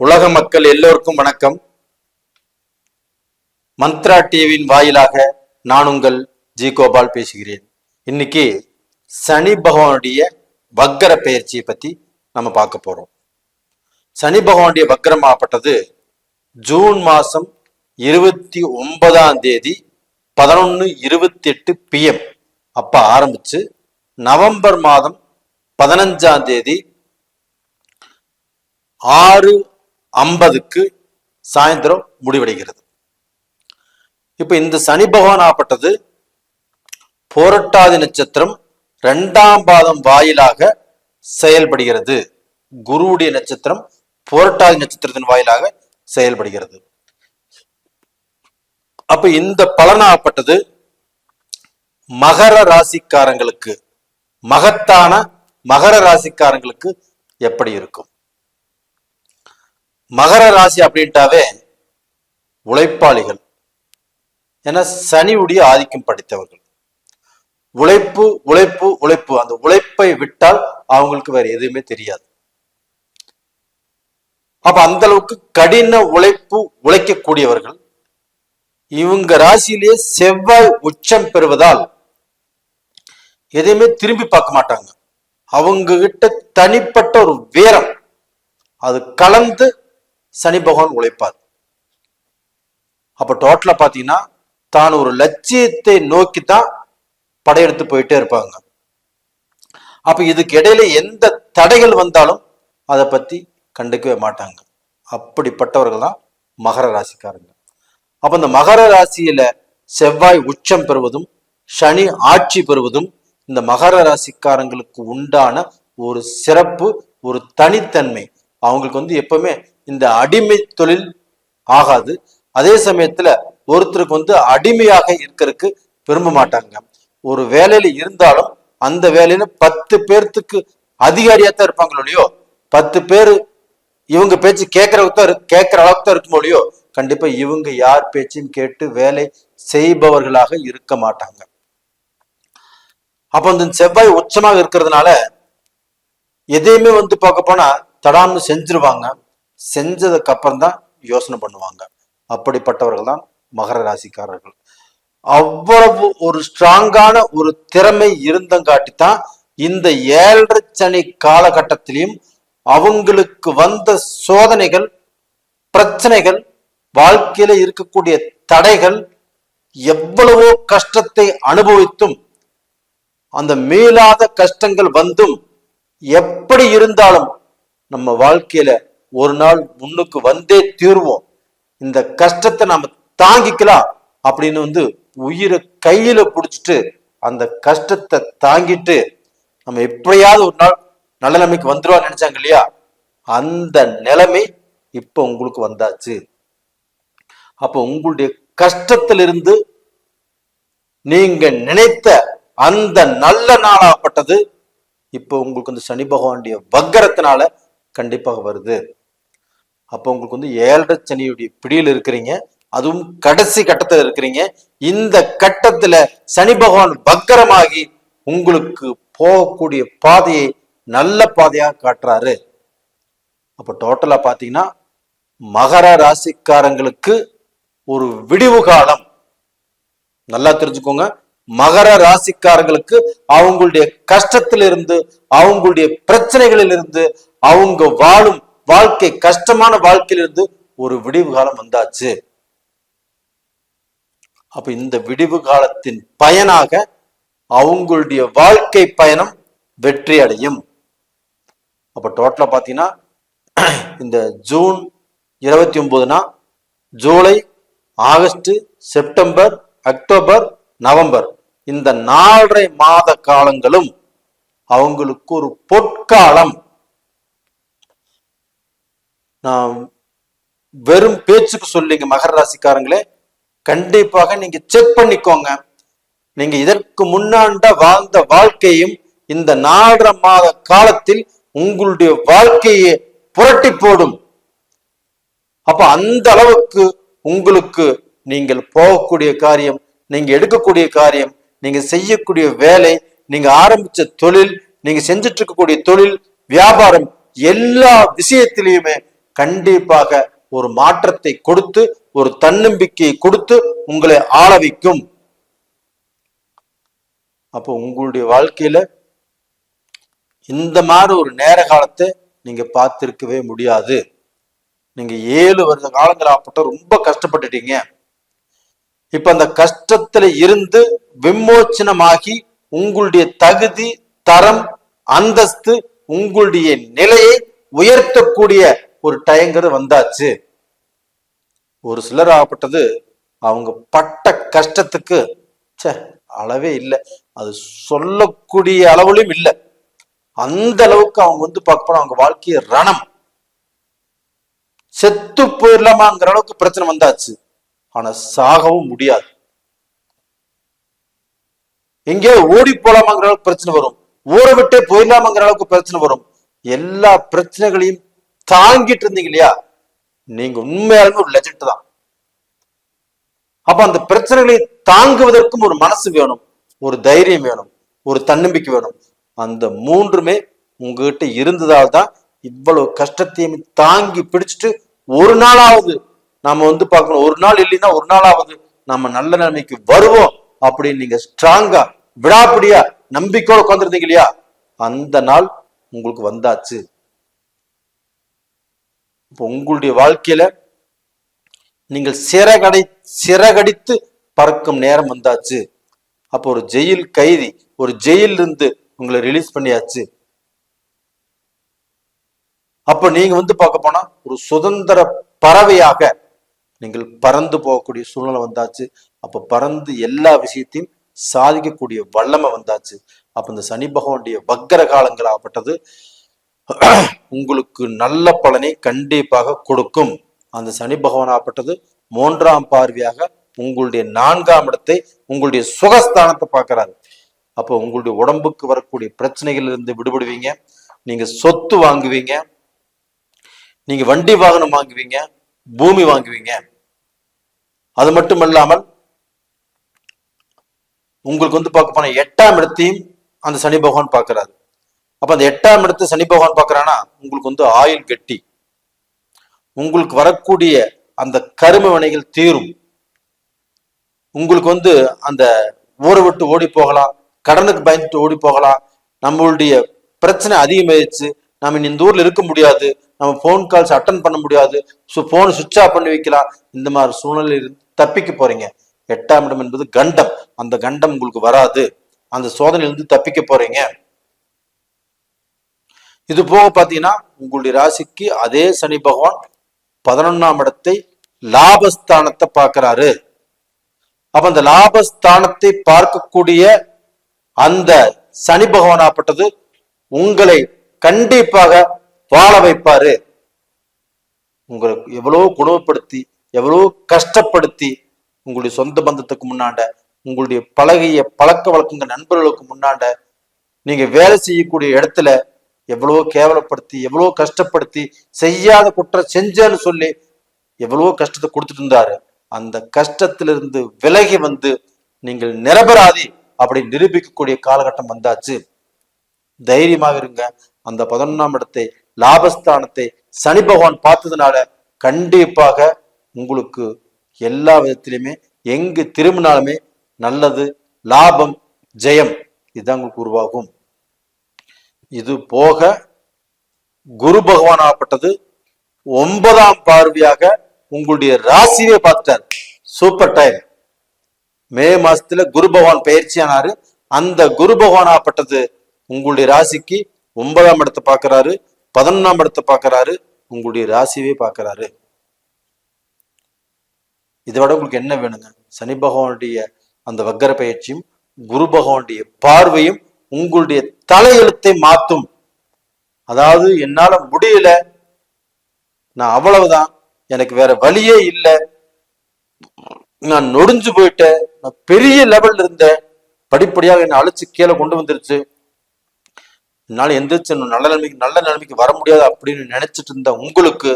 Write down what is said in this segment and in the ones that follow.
உலக மக்கள் எல்லோருக்கும் வணக்கம். மந்த்ரா டிவியின் வாயிலாக நான் உங்கள் ஜி கோபால் பேசுகிறேன். இன்னைக்கு சனி பகவானுடைய வக்கர பயிற்சியை பத்தி நம்ம பார்க்க போறோம். சனி பகவானுடைய வக்கரமாகப்பட்டது ஜூன் மாசம் இருபத்தி ஒன்பதாம் தேதி பதினொன்று இருபத்தி எட்டு பிஎம் அப்ப ஆரம்பிச்சு நவம்பர் மாதம் பதினஞ்சாம் தேதி ஆறு ஐம்பதுக்கு சாயந்தரம் முடிவடைகிறது. இப்போ இந்த சனி பகவான் ஆப்பட்டது போரட்டாதி நட்சத்திரம் ரெண்டாம் பாதம் வாயிலாக செயல்படுகிறது. குருவுடைய நட்சத்திரம் போரட்டாதி நட்சத்திரத்தின் வாயிலாக செயல்படுகிறது. அப்ப இந்த பலனாகப்பட்டது மகர ராசிக்காரங்களுக்கு மகத்தான மகர ராசிக்காரங்களுக்கு எப்படி இருக்கும்? மகர ராசி அப்படின்ட்டாவே உழைப்பாளிகள். ஏன்னா சனியுடைய ஆதிக்கம் படித்தவர்கள். உழைப்பு உழைப்பு உழைப்பு. அந்த உழைப்பை விட்டால் அவங்களுக்கு வேற எதுவுமே தெரியாது. அப்ப அந்த அளவுக்கு கடின உழைப்பு உழைக்கக்கூடியவர்கள். இவங்க ராசியிலேயே செவ்வாய் உச்சம் பெறுவதால் எதையுமே திரும்பி பார்க்க மாட்டாங்க. அவங்க கிட்ட தனிப்பட்ட ஒரு வீரம். அது கலந்து சனி பகவான் உழைப்பார். அப்ப டோட்டலா பாத்தீங்கன்னா தான் ஒரு லட்சியத்தை நோக்கி தான் படையெடுத்து போயிட்டே இருப்பாங்க. அப்ப இதுக்கு இடையில எந்த தடைகள் வந்தாலும் அதை பத்தி கண்டுக்கவே மாட்டாங்க. அப்படிப்பட்டவர்கள் தான் மகர ராசிக்காரங்க. அப்ப இந்த மகர ராசியில செவ்வாய் உச்சம் பெறுவதும் சனி ஆட்சி பெறுவதும் இந்த மகர ராசிக்காரங்களுக்கு உண்டான ஒரு சிறப்பு ஒரு தனித்தன்மை. அவங்களுக்கு வந்து எப்பவுமே இந்த அடிமை தொழில் ஆகாது. அதே சமயத்துல ஒருத்தருக்கு வந்து அடிமையாக இருக்கிறதுக்கு விரும்ப மாட்டாங்க. ஒரு வேலையில இருந்தாலும் அந்த வேலையில பத்து பேர்த்துக்கு அதிகாரியா தான் இருப்பாங்களோ இல்லையோ பத்து பேர் இவங்க பேச்சு கேட்கறவுக்கு தான் கேட்கற அளவுக்கு தான் இருக்குமோ இல்லையோ கண்டிப்பா இவங்க யார் பேச்சையும் கேட்டு வேலை செய்பவர்களாக இருக்க மாட்டாங்க. அப்போ இந்த செவ்வாய் உச்சமாக இருக்கிறதுனால எதையுமே வந்து பார்க்க போனா தடான்னு செஞ்சிருவாங்க. செஞ்சதுக்கு அப்புறம் தான் யோசனை பண்ணுவாங்க. அப்படிப்பட்டவர்கள் தான் மகர ராசிக்காரர்கள். அவ்வளவு ஒரு ஸ்ட்ராங்கான ஒரு திறமை இருந்தங்காட்டி தான் இந்த ஏழரை சனி காலகட்டத்திலையும் அவங்களுக்கு வந்த சோதனைகள் பிரச்சனைகள் வாழ்க்கையில இருக்கக்கூடிய தடைகள் எவ்வளவோ கஷ்டத்தை அனுபவித்தும் அந்த மீளாத கஷ்டங்கள் வந்தும் எப்படி இருந்தாலும் நம்ம வாழ்க்கையில ஒரு நாள் முன்னுக்கு வந்தே தீர்வோம். இந்த கஷ்டத்தை நம்ம தாங்கிக்கலாம் அப்படின்னு வந்து உயிரை கையில புடிச்சிட்டு அந்த கஷ்டத்தை தாங்கிட்டு நம்ம எப்படியாவது ஒரு நாள் நல்ல நிலைமைக்கு வந்துருவான்னு நினைச்சாங்க இல்லையா? அந்த நிலைமை இப்ப உங்களுக்கு வந்தாச்சு. அப்போ உங்களுடைய கஷ்டத்திலிருந்து நீங்க நினைத்த அந்த நல்ல நாளாகப்பட்டது. இப்போ உங்களுக்கு இந்த சனி பகவானுடைய வக்கரத்தினால கண்டிப்பாக வருது. அப்போ உங்களுக்கு வந்து ஏழரை சனியுடைய பிடியில் இருக்கிறீங்க. அதுவும் கடைசி கட்டத்தில் இருக்கிறீங்க. இந்த கட்டத்துல சனி பகவான் பக்கரமாகி உங்களுக்கு போகக்கூடிய பாதையை நல்ல பாதையாக காட்டுறாரு. அப்போ டோட்டலா பார்த்தீங்கன்னா மகர ராசிக்காரங்களுக்கு ஒரு விடிவு காலம். நல்லா தெரிஞ்சுக்கோங்க. மகர ராசிக்காரங்களுக்கு அவங்களுடைய கஷ்டத்திலிருந்து அவங்களுடைய பிரச்சனைகளிலிருந்து அவங்க வாழும் வாழ்க்கை கஷ்டமான வாழ்க்கையிலிருந்து ஒரு விடிவு காலம் வந்தாச்சு. அப்ப இந்த விடிவு காலத்தின் பயனாக அவங்களுடைய வாழ்க்கை பயணம் வெற்றி அடையும் அப்ப டோட்டலா பாத்தீங்கன்னா இந்த ஜூன் இருபத்தி ஒன்பதுனா July August September October November இந்த நாலரை மாத காலங்களும் அவங்களுக்கு ஒரு பொற்காலம். வெறும் பேச்சுக்கு சொல்லிங்க மகர ராசிக்காரங்களே. கண்டிப்பாக நீங்க செக் பண்ணிக்கோங்க. நீங்க இதற்கு முன்னாண்ட வாழ்ந்த வாழ்க்கையும் இந்த நாலரை மாத காலத்தில் உங்களுடைய வாழ்க்கையை புரட்டி போடும். அப்ப அந்த அளவுக்கு உங்களுக்கு நீங்கள் போகக்கூடிய காரியம் நீங்க எடுக்கக்கூடிய காரியம் நீங்க செய்யக்கூடிய வேலை நீங்க ஆரம்பிச்ச தொழில் நீங்க செஞ்சிட்டு இருக்கக்கூடிய தொழில் வியாபாரம் எல்லா விஷயத்திலையுமே கண்டிப்பாக ஒரு மாற்றத்தை கொடுத்து ஒரு தன்னம்பிக்கையை கொடுத்து உங்களை ஆள வைக்கும். அப்போ உங்களுடைய வாழ்க்கையில இந்த மாதிரி ஒரு நேர காலத்தை நீங்க பார்த்திருக்கவே முடியாது. நீங்க ஏழு வருட காலங்கள் ஆப்பட்ட ரொம்ப கஷ்டப்பட்டுட்டீங்க. இப்ப அந்த கஷ்டத்துல இருந்து விமோச்சனமாகி உங்களுடைய தகுதி தரம் அந்தஸ்து உங்களுடைய நிலையை உயர்த்தக்கூடிய ஒரு டயங்கிறது வந்தாச்சு. ஒரு சிலர் ஆகப்பட்டது அவங்க பட்ட கஷ்டத்துக்கு சே அளவே இல்லை. அது சொல்லக்கூடிய அளவுலையும் இல்லை. அந்த அளவுக்கு அவங்க வந்து பார்க்க போனா அவங்க வாழ்க்கைய ரணம். செத்து போயிடலாமாங்கிற அளவுக்கு பிரச்சனை வந்தாச்சு. ஆனா சாகவும் முடியாது. எங்கேயோ ஓடி போலாமாங்கிற அளவுக்கு பிரச்சனை வரும். ஊரை விட்டே போயிடலாமாங்கிற அளவுக்கு பிரச்சனை வரும். எல்லா பிரச்சனைகளையும் தாங்கிட்டு இருந்தீங்க இல்லையா? நீங்க உண்மையாலுமே ஒரு லெஜெண்ட் தான். அப்ப அந்த பிரச்சனைகளை தாங்குவதற்கும் ஒரு மனசு வேணும் ஒரு தைரியம் வேணும் ஒரு தன்னம்பிக்கை வேணும். அந்த மூன்றுமே உங்ககிட்ட இருந்ததால் தான் இவ்வளவு கஷ்டத்தையும் தாங்கி பிடிச்சிட்டு ஒரு நாளாவது நாம வந்து பார்க்கணும். ஒரு நாள் இல்லைன்னா ஒரு நாளாவது நம்ம நல்ல நிலைமைக்கு வருவோம் அப்படின்னு நீங்க ஸ்ட்ராங்கா விடாப்பிடியா நம்பிக்கையோட உட்காந்துருந்தீங்க இல்லையா? அந்த நாள் உங்களுக்கு வந்தாச்சு. இப்போ உங்களுடைய வாழ்க்கையில நீங்கள் சிறகடை சிறகடித்து பறக்கும் நேரம் வந்தாச்சு. அப்போ ஒரு ஜெயில் கைதி ஒரு ஜெயில இருந்து உங்களை ரிலீஸ் பண்ணியாச்சு. அப்ப நீங்க வந்து பார்க்க போனா ஒரு சுதந்திர பறவையாக நீங்கள் பறந்து போகக்கூடிய சூழ்நிலை வந்தாச்சு. அப்ப பறந்து எல்லா விஷயத்தையும் சாதிக்கக்கூடிய வல்லமை வந்தாச்சு. அப்ப இந்த சனி பகவானுடைய வக்கர காலங்களாகப்பட்டது உங்களுக்கு நல்ல பலனை கண்டிப்பாக கொடுக்கும். அந்த சனி பகவானாப்பட்டது மூன்றாம் பார்வையாக உங்களுடைய நான்காம் இடத்தை உங்களுடைய சுகஸ்தானத்தை பார்க்கறாரு. அப்போ உங்களுடைய உடம்புக்கு வரக்கூடிய பிரச்சனைகள் இருந்து விடுபடுவீங்க. நீங்க சொத்து வாங்குவீங்க. நீங்க வண்டி வாகனம் வாங்குவீங்க. பூமி வாங்குவீங்க. அது மட்டுமல்லாமல் உங்களுக்கு வந்து பார்க்க போனா எட்டாம் இடத்தையும் அந்த சனி பகவான் பார்க்கறாரு. அப்போ அந்த எட்டாம் இடத்து சனி பகவான் பார்க்குறான்னா உங்களுக்கு வந்து ஆயுள் கட்டி. உங்களுக்கு வரக்கூடிய அந்த கரும வினைகள் தீரும். உங்களுக்கு வந்து அந்த ஊரை விட்டு ஓடி போகலாம் கடனுக்கு பயந்துட்டு ஓடி போகலாம். நம்மளுடைய பிரச்சனை அதிகமாயிடுச்சு. நம்ம இனி இந்த ஊர்ல இருக்க முடியாது. நம்ம ஃபோன் கால்ஸ் அட்டன் பண்ண முடியாது. ஸோ ஃபோன் சுவிட்ச் ஆஃப் பண்ணி வைக்கலாம். இந்த மாதிரி சூழ்நிலை இருந்து தப்பிக்க போறீங்க. எட்டாம் இடம் என்பது கண்டம். அந்த கண்டம் உங்களுக்கு வராது. அந்த சோதனையிலிருந்து தப்பிக்க போறீங்க. இது போக பார்த்தீங்கன்னா உங்களுடைய ராசிக்கு அதே சனி பகவான் பதினொன்னாம் இடத்தை லாபஸ்தானத்தை பார்க்கிறாரு. அப்ப அந்த லாபஸ்தானத்தை பார்க்கக்கூடிய அந்த சனி பகவானாப்பட்டது உங்களை கண்டிப்பாக வாழ வைப்பாரு. உங்களுக்கு எவ்வளவு குணப்படுத்தி எவ்வளவு கஷ்டப்படுத்தி உங்களுடைய சொந்த பந்தத்துக்கு முன்னாண்ட உங்களுடைய பழகிய பழக்க வழக்கங்க நண்பர்களுக்கு முன்னாண்ட நீங்க வேலை செய்யக்கூடிய இடத்துல எவ்வளவோ கேவலப்படுத்தி எவ்வளவோ கஷ்டப்படுத்தி செய்யாத குற்றம் செஞ்சேன்னு சொல்லி எவ்வளவோ கஷ்டத்தை கொடுத்துட்டு இருந்தாரு. அந்த கஷ்டத்திலிருந்து விலகி வந்து நீங்கள் நிரபராதி அப்படி நிரூபிக்கக்கூடிய காலகட்டம் வந்தாச்சு. தைரியமாக இருங்க. அந்த பதினொன்றாம் இடத்தை லாபஸ்தானத்தை சனி பகவான் பார்த்ததுனால கண்டிப்பாக உங்களுக்கு எல்லா விதத்திலையுமே எங்கு திரும்பினாலுமே நல்லது லாபம் ஜெயம். இதுதான் உங்களுக்கு உருவாகும். இது போக குரு பகவான் ஆகப்பட்டது ஒன்பதாம் பார்வையாக உங்களுடைய ராசியே பார்த்தார் சூப்பர் டைம் மே மாசத்துல குரு பகவான் பயிற்சியானாரு அந்த குரு பகவான் ஆகப்பட்டது உங்களுடைய ராசிக்கு ஒன்பதாம் இடத்தை பார்க்கறாரு பதினொன்னாம் இடத்தை பார்க்கறாரு உங்களுடைய ராசியவே பார்க்கறாரு. இதை விட உங்களுக்கு என்ன வேணுங்க? சனி பகவானுடைய அந்த வக்கர பயிற்சியும் குரு பகவானுடைய பார்வையும் உங்களுடைய தலையெழுத்தை மாத்தும். அதாவது என்னால முடியல. நான் அவ்வளவுதான். எனக்கு வேற வழியே இல்லை. நான் நொடிஞ்சு போயிட்டேன். நான் பெரிய லெவல்ல இருந்தேன். படிப்படியாக என்னை அழைச்சி கீழே கொண்டு வந்துருச்சு. என்னால் எந்திரிச்சு இன்னும் நல்ல நிலைமைக்கு நல்ல நிலைமைக்கு வர முடியாது அப்படின்னு நினைச்சிட்டு இருந்த உங்களுக்கு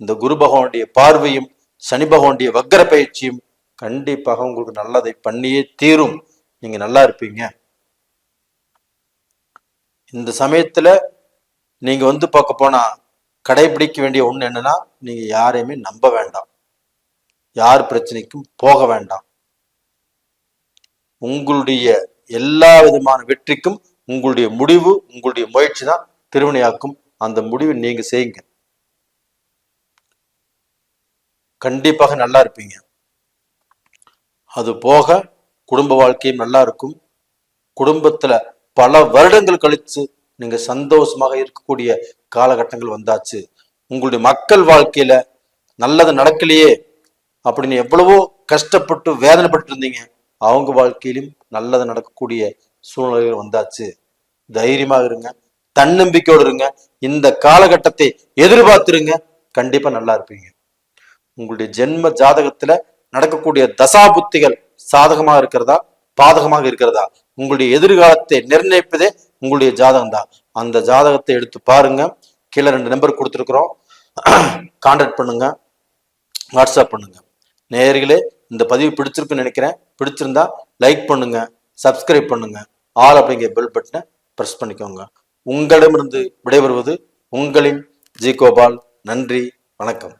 இந்த குரு பகவானுடைய பார்வையும் சனி பகவானுடைய வக்கர பயிற்சியும் கண்டிப்பாக உங்களுக்கு நல்லதை பண்ணியே தீரும். நீங்க நல்லா இருப்பீங்க. இந்த சமயத்துல நீங்க வந்து பார்க்க போனா கடைபிடிக்க வேண்டிய ஒண்ணு என்னன்னா நீங்க யாரையுமே நம்ப வேண்டாம். யார் பிரச்சனைக்கும் போக வேண்டாம். உங்களுடைய எல்லா விதமான வெற்றிக்கும் உங்களுடைய முடிவு உங்களுடைய முயற்சி தான் திருவினையாக்கும். அந்த முடிவை நீங்க செய்யுங்க. கண்டிப்பாக நல்லா இருப்பீங்க. அது போக குடும்ப வாழ்க்கையும் நல்லா இருக்கும். குடும்பத்துல பல வருடங்கள் கழிச்சு நீங்க சந்தோஷமாக இருக்கக்கூடிய காலகட்டங்கள் வந்தாச்சு. உங்களுடைய மக்கள் வாழ்க்கையில நல்லது நடக்கலையே அப்படின்னு எவ்வளவோ கஷ்டப்பட்டு வேதனைப்பட்டு இருந்தீங்க அவங்க வாழ்க்கையிலும் நல்லது நடக்கக்கூடிய சூழ்நிலைகள் வந்தாச்சு. தைரியமாக இருங்க. தன்னம்பிக்கையோடு இருங்க. இந்த காலகட்டத்தை எதிர்பார்த்துருங்க. கண்டிப்பா நல்லா இருப்பீங்க. உங்களுடைய ஜென்ம ஜாதகத்துல நடக்கக்கூடிய தசாபுத்திகள் சாதகமாக இருக்கிறதா? பாதகமாக இருக்கிறதா? உங்களுடைய எதிர்காலத்தை நிர்ணயிப்பதே உங்களுடைய ஜாதகம் தான் அந்த ஜாதகத்தை எடுத்து பாருங்க. கீழே ரெண்டு நம்பர் கொடுத்துருக்குறோம். கான்டாக்ட் பண்ணுங்க. வாட்ஸ்அப் பண்ணுங்க. நேயர்களே இந்த பதிவு பிடிச்சிருக்குன்னு நினைக்கிறேன். பிடிச்சிருந்தா லைக் பண்ணுங்க. சப்ஸ்கிரைப் பண்ணுங்க. ஆல் அப்படிங்கிற பெல் பட்டனை ப்ரெஸ் பண்ணிக்கோங்க. உங்களிடமிருந்து விடைபெறுவது உங்களின் ஜி கோபால். நன்றி. வணக்கம்.